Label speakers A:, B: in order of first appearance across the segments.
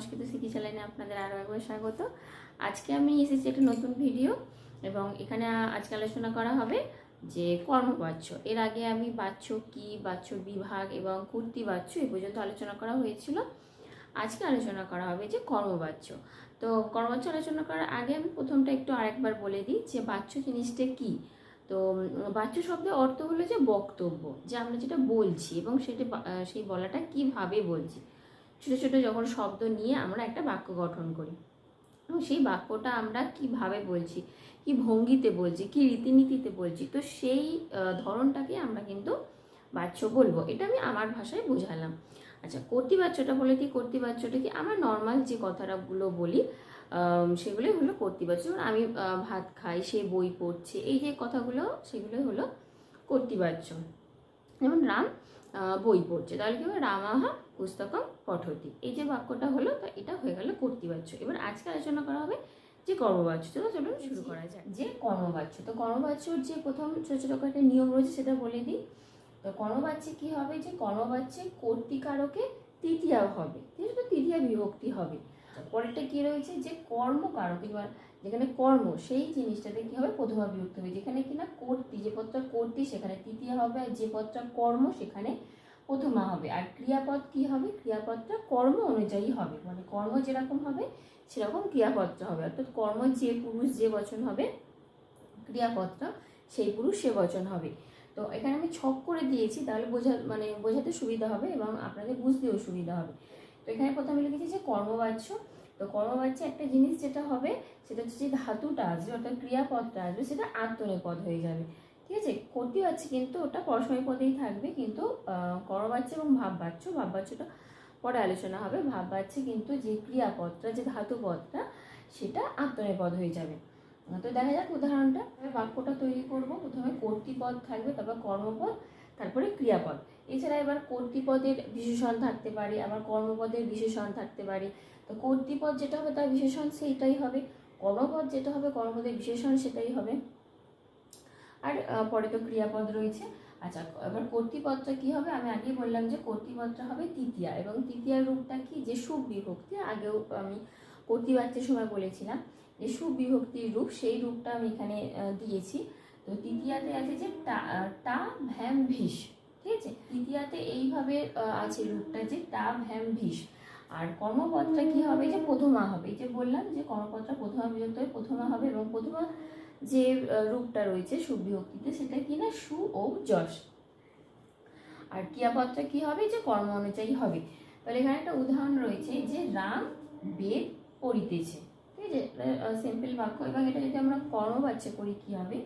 A: সংস্কৃত চ্যানেলে আপনাদের আরও একবার স্বাগত। আজকে আমি এসেছি একটা নতুন ভিডিও এবং এখানে আজকে আলোচনা করা হবে যে কর্মবাচ্য। এর আগে আমি বাচ্য কি, বাচ্য বিভাগ এবং কর্তৃ বাচ্য এই পর্যন্ত আলোচনা করা হয়েছিল। আজকে আলোচনা করা হবে যে কর্মবাচ্য। তো কর্মবাচ্য আলোচনা করার আগে আমি প্রথমটা একটু আরেকবার বলে দিই যে বাচ্য জিনিসটা কী? তো বাচ্য শব্দের অর্থ হলো যে বক্তব্য, যে আমরা যেটা বলছি এবং সেটা সেই বলাটা কীভাবে বলছি। ছোটো ছোটো যখন শব্দ নিয়ে আমরা একটা বাক্য গঠন করি। এবং সেই বাক্যটা আমরা কীভাবে বলছি, কি ভঙ্গিতে বলছি, কি রীতিনীতিতে বলছি, তো সেই ধরনটাকে আমরা কিন্তু বাচ্য বলব। এটা আমি আমার ভাষায় বোঝালাম। আচ্ছা কর্তৃবাচ্যটা বলে দিই কর্তৃবাচ্যটা কি? আমরা নর্মাল যে কথাটাগুলো বলি সেগুলোই হলো কর্তৃবাচ্য। যেমন আমি ভাত খাই, সে বই পড়ছে, এই যে কথাগুলো, সেগুলোই হলো কর্তৃবাচ্য। যেমন রাম বই পড়ছে। তাহলে কি হবে? রামাহা পুস্তকম পঠতি এই যে বাক্যটা হলো তো এটা হয়ে গেল কর্তৃবাচ্য। এবার আজকে আলোচনা করা হবে যে কর্মবাচ্য। তো চলুন শুরু করা যাক। যে কর্মবাচ্য। তো কর্মবাচ্যর যে প্রথম ছোটো ছোটো কয়েকটা নিয়ম রয়েছে সেটা বলে দিই। তো কর্মবাচ্যে কি হবে? যে কর্মবাচ্যে কর্তিকারকে তৃতীয়া হবে। ঠিক আছে? তো তৃতীয়া বিভক্তি হবে। পরেরটা কি রয়েছে? যে কর্মকারক এবার যেখানে কর্ম সেই জিনিসটাতে কি হবে? প্রথমা বিভক্তি হবে। যেখানে কিনা কর্তি যে পদটা কর্তি সেখানে তৃতীয় হবে। আর যে পদটা কর্ম সেখানে প্রথমা হবে। আর ক্রিয়াপদ কি হবে? ক্রিয়াপদটা কর্ম অনুযায়ী হবে। মানে কর্ম যেরকম হবে, সেরকম ক্রিয়াপদটা হবে। অর্থাৎ কর্ম যে পুরুষ যে বচন হবে, ক্রিয়াপদটা সেই পুরুষ সে বচন হবে। তো এখানে আমি ছক করে দিয়েছি, তাহলে বোঝা মানে বোঝাতে সুবিধা হবে এবং আপনাদের বুঝতেও সুবিধা হবে। তো এখানে প্রথমে লিখেছি যে কর্মবাচ্য। তো কর্মবাচ্য একটা জিনিস যেটা হবে, সেটা হচ্ছে যে ধাতুটা আসবে, অর্থাৎ ক্রিয়াপদটা আসবে, সেটা আত্মনেপদ হয়ে যাবে। ঠিক আছে? কর্তৃবাচ্য কিন্তু ওটা পরসময় পদেই থাকবে কিন্তু আহ, কর্মবাচ্য এবং ভাববাচ্য ভাববাচ্যটা পরে আলোচনা হবে। ভাববাচ্যে কিন্তু যে ক্রিয়াপদটা যে ধাতুপদটা সেটা আত্মনেপদ হয়ে যাবে। তো দেখা যাক উদাহরণটা। বাক্যটা তৈরি করব। প্রথমে কর্তৃপদ থাকবে তারপর কর্মপদ তারপরে ক্রিয়াপদ। এছাড়া এবার কর্তৃপদের বিশেষণ থাকতে পারে আবার কর্মপদের বিশেষণ থাকতে পারে। তো কর্তৃপদ যেটা হবে তার বিশেষণ সেইটাই হবে। কর্মপদ যেটা হবে কর্মপদের বিশেষণ সেটাই হবে। আর পরে তো ক্রিয়াপদ রয়েছে। আচ্ছা এবার কর্তৃপদটা কি হবে? আমি আগেই বললাম যে কর্তৃপদটা হবে তৃতীয়া এবং তৃতীয় রূপটা কি? যে সুবিভক্তি, আগেও আমি কর্তৃবাচ্যের সময় বলেছিলাম যে সুবিভক্তির রূপ, সেই রূপটা আমি এখানে দিয়েছি। তো তৃতীয়াতে আছে যে টা ভ্যাম ভিস ঠিক আছে? তৃতীয়াতে এইভাবে আছে রূপটা যে টা ভ্যাম ভিস আর কর্মপদটা কি হবে? যে প্রথমা হবে। এই যে বললাম যে কর্মপদটা প্রথমা বিভক্ত হয়ে প্রথমা হবে এবং প্রথমা যে রূপটা রয়েছে সুবিভক্তিতে সেটা কি না? সু ও যশ আর ক্রিয়াপদটা কি হবে? যে কর্ম অনুযায়ী হবে। তাহলে এখানে একটা উদাহরণ রয়েছে যে, রাম বেদ পড়িতেছে। ঠিক আছে? সিম্পল বাক্য। এবং এটা যদি আমরা কর্মবাচ্য করি কি হবে?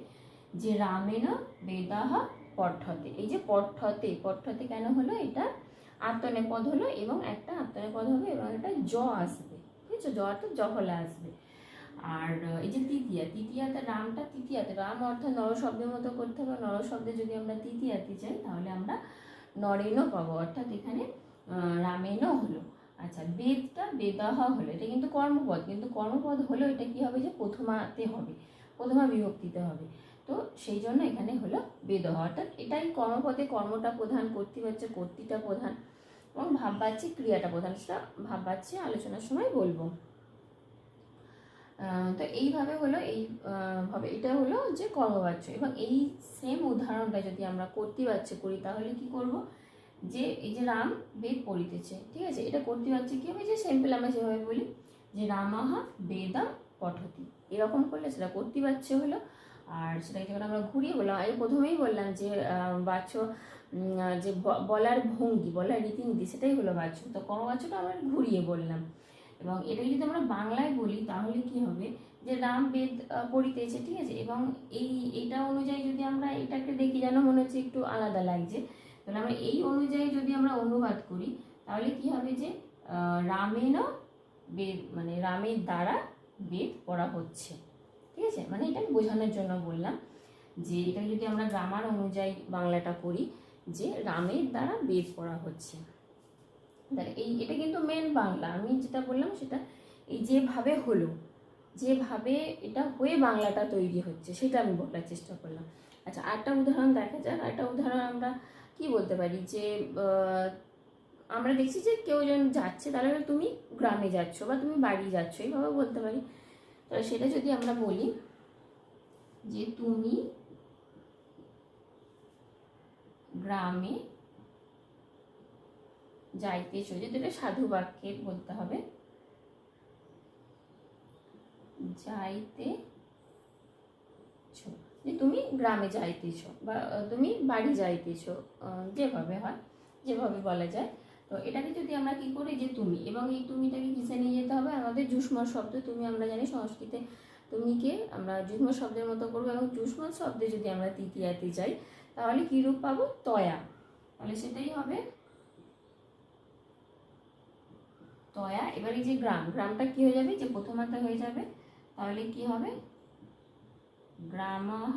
A: যে রামেন বেদাহ পঠ্যতে এই যে পঠ্যতে পঠ্যতে কেন হলো? এটা আত্মনেপদ হলো এবং একটা আত্মনেপদ হবে এবং একটা জ আসবে। ঠিক আছে? জ অর্থাৎ জহলা আসবে। আর এই যে তৃতীয়া, তৃতীয়াতে রামটা, তৃতীয়াতে রাম অর্থাৎ নর শব্দের মতো করতে হবে। নর শব্দে যদি আমরা তৃতীয়াতে চাই তাহলে আমরা নরেনও পাবো। অর্থাৎ এখানে রামেনও হলো। আচ্ছা বেদটা বেদাহ হলো। এটা কিন্তু কর্মপদ কিন্তু কর্মপদ হলেও এটা কি হবে যে প্রথমাতে হবে, প্রথমা বিভক্তিতে হবে। তো সেই জন্য এখানে হলো বেদহ। অর্থাৎ এটাই কর্মপদে কর্মটা প্রধান, কর্তৃ হচ্ছে কর্তৃটা প্রধান এবং ভাববাচ্যে ক্রিয়াটা প্রধান। সেটা ভাববাচ্যে আলোচনার সময় বলব। তো এইভাবে হলো, এই ভাবে এটা হলো যে কর্মবাচ্য। এবং এই সেম উদাহরণটা যদি আমরা কর্তৃবাচ্য করি, তাহলে কি করব? যে এই যে রাম বেদ পড়িতেছে, ঠিক আছে? এটা কর্তৃবাচ্য কি হবে? যে সিম্পল আমরা যেভাবে বলি, যে রামাহা বেদাম পঠতি। এরকম করলে সেটা কর্তৃবাচ্য হলো। আর সেটাকে যখন আমরা ঘুরিয়ে বললাম আমি প্রথমেই বললাম যে বাচ্য যে বলার ভঙ্গি, বলার রীতিনীতি, সেটাই হলো বাচ্য। তো কর্মবাচ্যটা আমরা ঘুরিয়ে বললাম। এবং এটা যদি আমরা বাংলায় বলি, তাহলে কি হবে? যে রাম বেদ পড়িতেছে, ঠিক আছে? এবং এই এটা অনুযায়ী যদি আমরা এটাকে দেখি, যেন মনে হচ্ছে একটু আলাদা লাগছে, তাহলে আমরা এই অনুযায়ী যদি আমরা অনুবাদ করি, তাহলে কি হবে যে রামেন বেদ মানে রামের দ্বারা বেদ পড়া হচ্ছে, ঠিক আছে? মানে এটা বোঝানোর জন্য বললাম যে এটা যদি আমরা গ্রামার অনুযায়ী বাংলাটা করি, যে রামের দ্বারা বেদ পড়া হচ্ছে। এই এটা কিন্তু মেন বাংলা। আমি যেটা বললাম সেটা এই যেভাবে হলো, যেভাবে এটা হয়ে বাংলাটা তৈরি হচ্ছে, সেটা আমি বলার চেষ্টা করলাম। আচ্ছা আরেকটা উদাহরণ দেখা যাক। আরেকটা উদাহরণ আমরা কি বলতে পারি? যে আমরা দেখছি যে কেউ যখন যাচ্ছে, তাহলে তুমি গ্রামে যাচ্ছ বা তুমি বাড়ি যাচ্ছ, এইভাবে বলতে পারি। তাহলে সেটা যদি আমরা বলি যে তুমি গ্রামে যাইতেছ যেহেতু এটা সাধু বাক্যে বলতে হবে। যাইতে যে তুমি গ্রামে যাইতেছ বা তুমি বাড়ি যাইতেছ যেভাবে হয়, যেভাবে বলা যায়। তো এটাকে যদি আমরা কি করি যে তুমি, এবং এই তুমিটাকে কিসে নিয়ে যেতে হবে? আমাদের যুষ্মৎ শব্দ তুমি আমরা জানি সংস্কৃতে তুমিকে আমরা যুষ্মৎ শব্দের মতো করব, এবং যুষ্মৎ শব্দে যদি আমরা তৃতীয়াতে যাই, তাহলে কী রূপ পাবো? তয়া। তাহলে সেটাই হবে তয়া এবার এই যে গ্রাম গ্রামটা কি হয়ে যাবে? যে প্রথমাটা হয়ে যাবে তাহলে কি হবে? গ্রামহ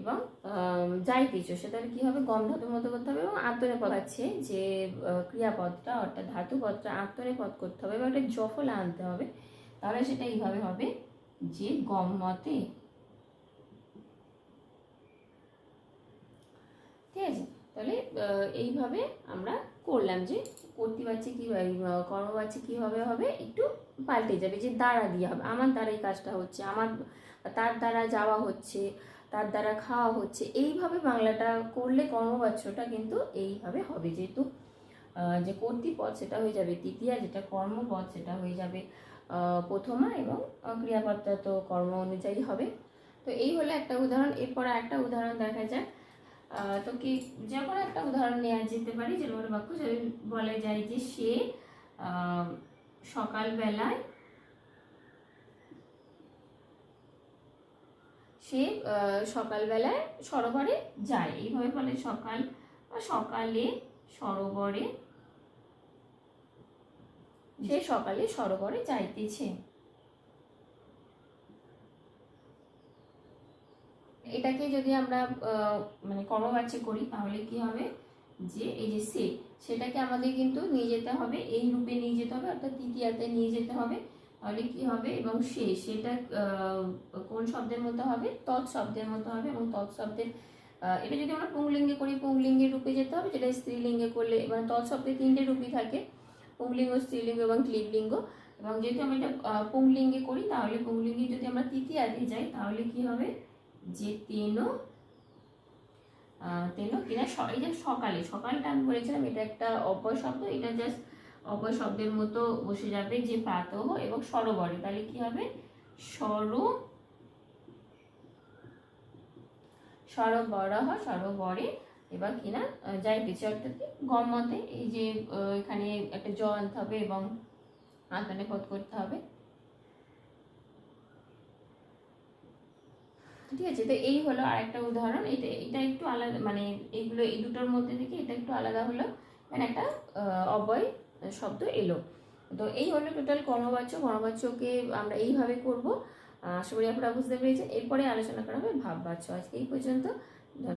A: এবং আম, যাইতেছ সেটা কি হবে? গম ধাতুর মতো করতে হবে এবং আত্মনে পদ আছে যে ক্রিয়াপদটা অর্থাৎ ধাতু পদটা আত্মনে পদ করতে হবে বা একটা জফলা আনতে হবে তাহলে সেটা এইভাবে হবে যে গম মতে ঠিক আছে? তাহলে এইভাবে আমরা করলাম যে কর্তৃবাচ্যে কী কর্মবাচ্যে কীভাবে হবে একটু পাল্টে যাবে যে দ্বারা দিয়ে হবে। আমার দ্বারা এই কাজটা হচ্ছে আমার তার দ্বারা যাওয়া হচ্ছে তার দ্বারা খাওয়া হচ্ছে এইভাবে বাংলাটা করলে কর্মবাচ্যটা কিন্তু এইভাবে হবে। যেহেতু যে কর্তৃপদ সেটা হয়ে যাবে তৃতীয়া যেটা কর্মপদ সেটা হয়ে যাবে প্রথমা এবং ক্রিয়াপদটা তো কর্ম অনুযায়ী হবে। তো এই হলো একটা উদাহরণ। এরপর একটা উদাহরণ দেখা আহ, তো কি যে কোনো একটা উদাহরণ নেওয়া যেতে পারে, যেরকম বাক্য যদি বলা যায় যে সে সকালবেলায় সে সকালবেলায় সরোবরে যায়। এইভাবে বলে সকাল বা সকালে সরোবরে, সে সকালে সরোবরে যাইতেছে। এটাকে যদি আমরা মানে কর্মবাচ্য করি, তাহলে কি হবে? যে এই যে সে সেটাকে আমাদের কিন্তু নিয়ে যেতে হবে, এই রূপে নিয়ে যেতে হবে, অর্থাৎ তৃতীয়াতে নিয়ে যেতে হবে। তাহলে কি হবে? এবং সে, সেটা কোন শব্দের মতো হবে? তৎ শব্দের মতো হবে, এবং তৎ শব্দের এটা যদি আমরা পুংলিঙ্গে করি, পুংলিঙ্গের রূপে যেতে হবে, যেটা স্ত্রীলিঙ্গে করলে মানে তৎ শব্দে তিনটে রূপই থাকে, পুংলিঙ্গ, স্ত্রীলিঙ্গ এবং ক্লিবলিঙ্গ। এবং যেহেতু আমরা এটা পুংলিঙ্গে করি, তাহলে পুংলিঙ্গে যদি আমরা তৃতীয়াতে যাই, তাহলে কি হবে? যে তেন তেন কিনা এই যে সকালে সকালটা আমি বলেছিলাম এটা একটা অপয় শব্দ এটা জাস্ট অপয় শব্দের মতো বসে যাবে যে প্রাতঃ এবং সরোবরে। তাহলে কি হবে? সর সরবরাহ সরোবরে এবার কিনা আহ, যাইতেছে। অর্থাৎ গমতে এই যে এখানে একটা জ আনতে হবে এবং আন্তনে পদ করতে হবে। ঠিক আছে? তো এই হলো আর একটা উদাহরণ। এটা এটা একটু আলাদা মানে এইগুলো এই দুটোর মধ্যে থেকে এটা একটু আলাদা হলো। মানে একটা অবয় শব্দ এলো। তো এই হলো টোটাল কর্মবাচ্য। কর্মবাচ্যকে আমরা এইভাবে করব। আশা করি আপনারা বুঝতে পেরেছেন। এরপরে আলোচনা করা হবে ভাববাচ্য। আজকে এই পর্যন্ত।